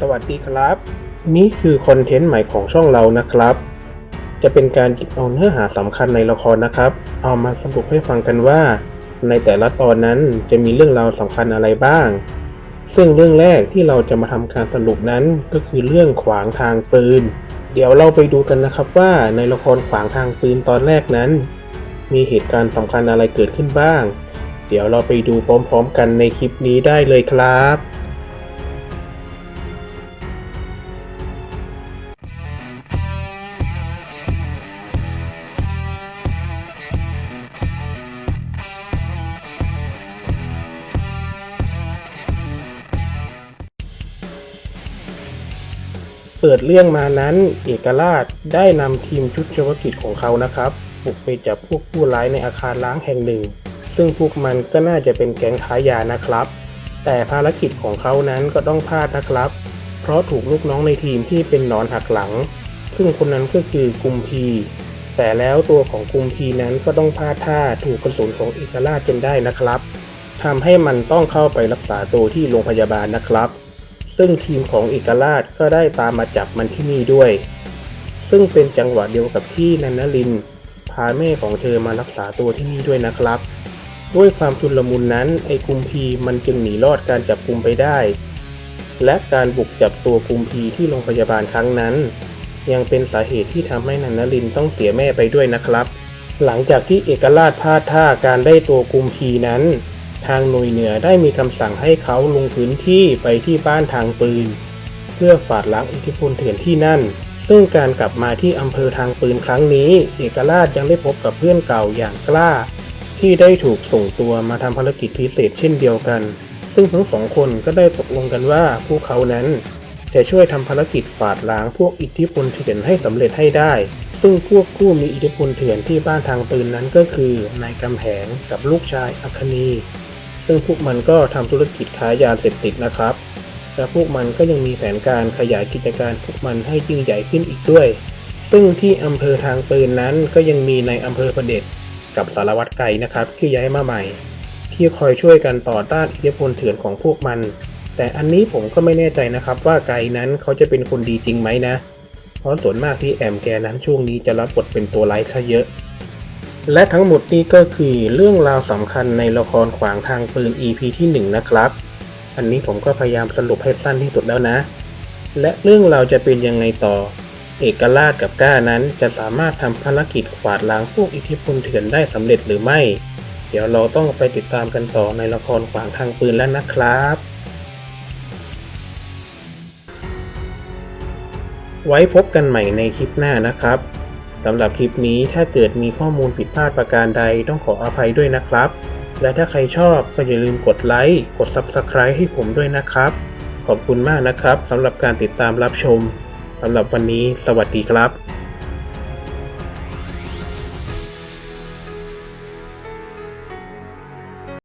สวัสดีครับ นี่คือคอนเทนต์ใหม่ของช่องเรานะครับ จะเป็นการหยิบเอาเนื้อหาสำคัญในละครนะครับ เอามาสรุปให้ฟังกันว่า ในแต่ละตอนนั้นจะมีเรื่องราวสำคัญอะไรบ้าง ซึ่งเรื่องแรกที่เราจะมาทำการสรุปนั้นก็คือเรื่องขวางทางปืน เดี๋ยวเราไปดูกันนะครับว่าในละครขวางทางปืนตอนแรกนั้น มีเหตุการณ์สำคัญอะไรเกิดขึ้นบ้าง เดี๋ยวเราไปดูพร้อม ๆ กันในคลิปนี้ได้เลยครับ เปิดเรื่องมานั้นเอกราชได้นำทีมชุดเฉพาะกิจของเขานะครับบุกไปจับพวกผู้ร้ายในอาคารล้างแห่งหนึ่ง ซึ่งพวกมันก็น่าจะเป็นแก๊งค้ายานะครับ แต่ภารกิจของเขานั้นก็ต้องพลาดนะครับ เพราะถูกลูกน้องในทีมที่เป็นนอนหักหลัง ซึ่งคนนั้นก็คือกุมพี แต่แล้วตัวของกุมพีนั้นก็ต้องพลาดท่าถูกกระสุนของเอกราชจนได้นะครับทำให้มันต้องเข้าไปรักษาตัวที่โรงพยาบาลนะครับ ซึ่งทีมของเอกราชก็ได้ตามมาจับมันที่นี่ด้วย ซึ่งเป็นจังหวะเดียวกับที่นันนลิน พาแม่ของเธอมารักษาตัวที่นี่ด้วยนะครับ ด้วยความชุลมุนนั้นไอ้กุมพีมันจึงหนีรอดการจับกุมไปได้ และการบุกจับตัวกุมพีที่โรงพยาบาลครั้งนั้น ยังเป็นสาเหตุที่ทำให้นันนลินต้องเสียแม่ไปด้วยนะครับ หลังจากที่เอกราชพลาดท่าการได้ตัวกุมพีนั้น ทางหน่วยเหนือได้มีคำสั่งให้เขาลงพื้นที่ไปที่บ้านทางปืน เพื่อฝาดล้างอิทธิพลเถื่อนที่นั่น ซึ่งการกลับมาที่อำเภอทางปืนครั้งนี้ เอกราชยังได้พบกับเพื่อนเก่าอย่างกล้า ที่ได้ถูกส่งตัวมาทำภารกิจพิเศษเช่นเดียวกัน ซึ่งทั้งสองคนก็ได้ตกลงกันว่าพวกเขานั้น จะช่วยทำภารกิจฝาดล้างพวกอิทธิพลเถื่อนให้สำเร็จให้ได้ซึ่งพวกผู้มีอิทธิพลเถื่อนที่บ้านทางปืนนั้นก็คือนายกำแหงกับลูกชายอัคนี ซึ่งพวกมันก็ทำธุรกิจค้ายาเสพติดนะครับ และพวกมันก็ยังมีแผนการขยายกิจการพวกมันให้ยิ่งใหญ่ขึ้นอีกด้วย ซึ่งที่อำเภอทางปืนนั้นก็ยังมีในอำเภอประเด็จกับสารวัตรไก่นะครับที่ย้ายมาใหม่ ที่คอยช่วยกันต่อต้านอิทธิพลเถื่อนของพวกมัน แต่อันนี้ผมก็ไม่แน่ใจนะครับว่าไก่นั้นเขาจะเป็นคนดีจริงไหมนะ เพราะส่วนมากที่แอมแกนั้นช่วงนี้จะรับบทเป็นตัวร้ายซะเยอะ และทั้งหมดนี้ก็คือเรื่องราวสำคัญในละครขวางทางปืน EP ที่ 1 นะครับ อันนี้ผมก็พยายามสรุปให้สั้นที่สุดแล้วนะ และเรื่องราวจะเป็นยังไงต่อ เอกราชกับก้านั้นจะสามารถทำภารกิจขวาดล้างพวกอิทธิพลเถื่อนได้สำเร็จหรือไม่ เดี๋ยวเราต้องไปติดตามกันต่อในละครขวางทางปืนแล้วนะครับไว้พบกันใหม่ในคลิปหน้านะครับ สำหรับคลิปนี้ถ้าเกิดมีข้อมูลผิดพลาดประการใดต้องขออภัยด้วยนะครับ และถ้าใครชอบก็อย่าลืมกดไลค์ กด Subscribe ให้ผมด้วยนะครับ ขอบคุณมากนะครับสำหรับการติดตามรับชมสำหรับวันนี้ สวัสดีครับ